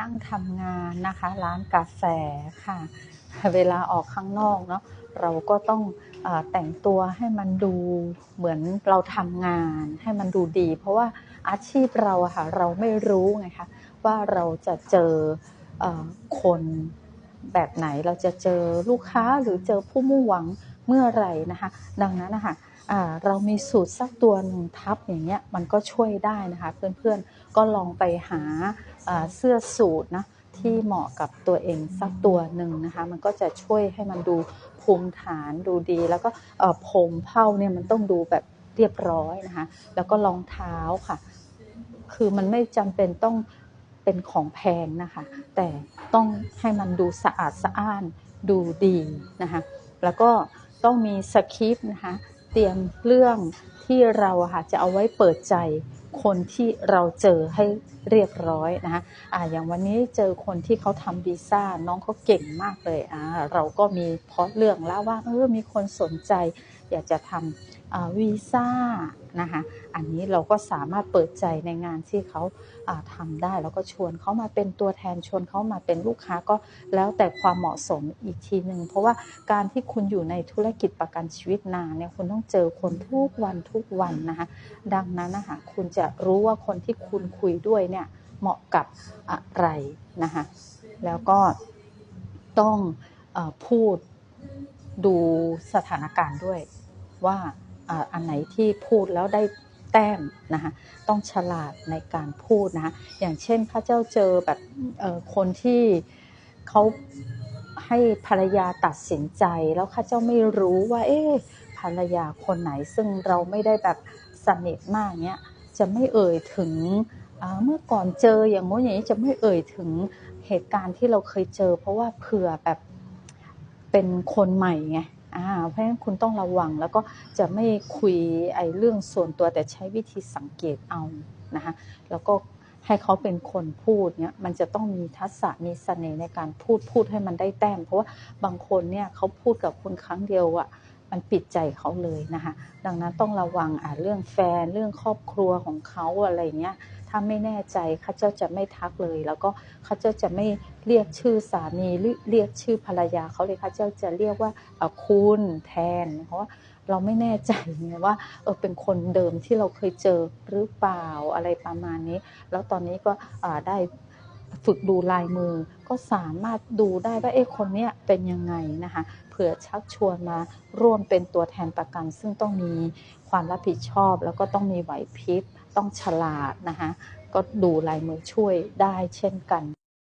นั่งทำงานนะคะ ร้านกาแฟค่ะ เวลาออกข้างนอกเนาะเราก็ต้องอแต่งตัวให้มันดูเหมือนเราทำงานให้มันดูดี เพราะว่าอาชีพเราค่ะเราไม่รู้ไงคะว่าเราจะเจออคนแบบไหนเราจะเจอลูกค้าหรือเจอผู้มุ่งหวัง เมื่อไหร่นะคะ ดังนั้นนะคะเรามีสูตรสักตัวหนึ่งทับอย่างเงี้ยมันก็ช่วยได้นะคะเพื่อนๆก็ลองไปหาเสื้อสูทนะที่เหมาะกับตัวเองสักตัวหนึ่งนะคะ มันก็จะช่วยให้มันดูภูมิฐานดูดี แล้วก็ผมเผ้าเนี่ยมันต้องดูแบบเรียบร้อยนะคะ แล้วก็รองเท้าค่ะ คือมันไม่จำเป็นต้องเป็นของแพงนะคะ แต่ต้องให้มันดูสะอาดสะอ้านดูดีนะคะ แล้วก็ ต้องมีสคริปต์นะคะเตรียมเรื่องที่เราค่ะจะเอาไว้เปิดใจคนที่เราเจอให้เรียบร้อยนะคะอ่าอย่างวันนี้เจอคนที่เขาทำวีซ่าน้องเขาเก่งมากเลยอ่าเราก็มีพอเรื่องแล้วว่าเออมีคนสนใจ อยากจะทำ วีซ่านะคะอันนี้เราก็สามารถเปิดใจในงานที่เขาาทำได้ แล้วก็ชวนเขามาเป็นตัวแทนชวนเขามาเป็นลูกค้าก็แล้วแต่ความเหมาะสมอีกทีหนึ่งเพราะว่าการที่คุณอยู่ในธุรกิจประกันชีวิตนานเนี่ยคุณต้องเจอคนทุกวันทุกวันนะคะดังนั้นนะคะคุณจะรู้ว่าคนที่คุณคุยด้วยเนี่ยเหมาะกับอะไรนะคะแล้วก็ต้องอพูดดูสถานการณ์ด้วยว่า อ่าอันไหนที่พูดแล้วได้แต้มนะคะต้องฉลาดในการพูดนะคะอย่างเช่นข้าเจ้าเจอแบบคนที่เขาให้ภรรยาตัดสินใจแล้วข้าเจ้าไม่รู้ว่า เอ๊ะภรรยาคนไหนซึ่งเราไม่ได้แบบสนิทมากเนี้ยจะไม่เอ่ยถึงเมื่อก่อนเจออย่างโน้นอย่างนี้จะไม่เอ่ยถึงเหตุการณ์ที่เราเคยเจอ เพราะว่าเผื่อแบบเป็นคนใหม่ไง เพราะฉะนั้นคุณต้องระวัง แล้วก็จะไม่คุยไอ้เรื่องส่วนตัวแต่ใช้วิธีสังเกตเอานะคะแล้วก็ให้เขาเป็นคนพูดเนี่ยมันจะต้องมีทักษะมีเสน่ห์ในการพูดพูดให้มันได้แต้ม เพราะว่าบางคนเนี่ยเขาพูดกับคุณครั้งเดียวอะมันปิดใจเขาเลยนะคะดังนั้นต้องระวังอ่าเรื่องแฟนเรื่องครอบครัวของเขาอะไรเงี้ย ถ้าไม่แน่ใจข้าเจ้าจะไม่ทักเลย แล้วก็ข้าเจ้าจะไม่เรียกชื่อสามีหรือเรียกชื่อภรรยาเขาเลยข้าเจ้าจะเรียกว่าคุณแทน เพราะว่าเราไม่แน่ใจไงว่าเออเป็นคนเดิมที่เราเคยเจอหรือเปล่าอะไรประมาณนี้ แล้วตอนนี้ก็อาได้ ฝึกดูลายมือ ก็สามารถดูได้ว่าเอ๊ะคนเนี้ยเป็นยังไงนะคะเผื่อชักชวนมาร่วมเป็นตัวแทนประกัน ซึ่งต้องมีความรับผิดชอบ แล้วก็ต้องมีไหวพริบต้องฉลาดนะคะก็ดูลายมือช่วยได้เช่นกัน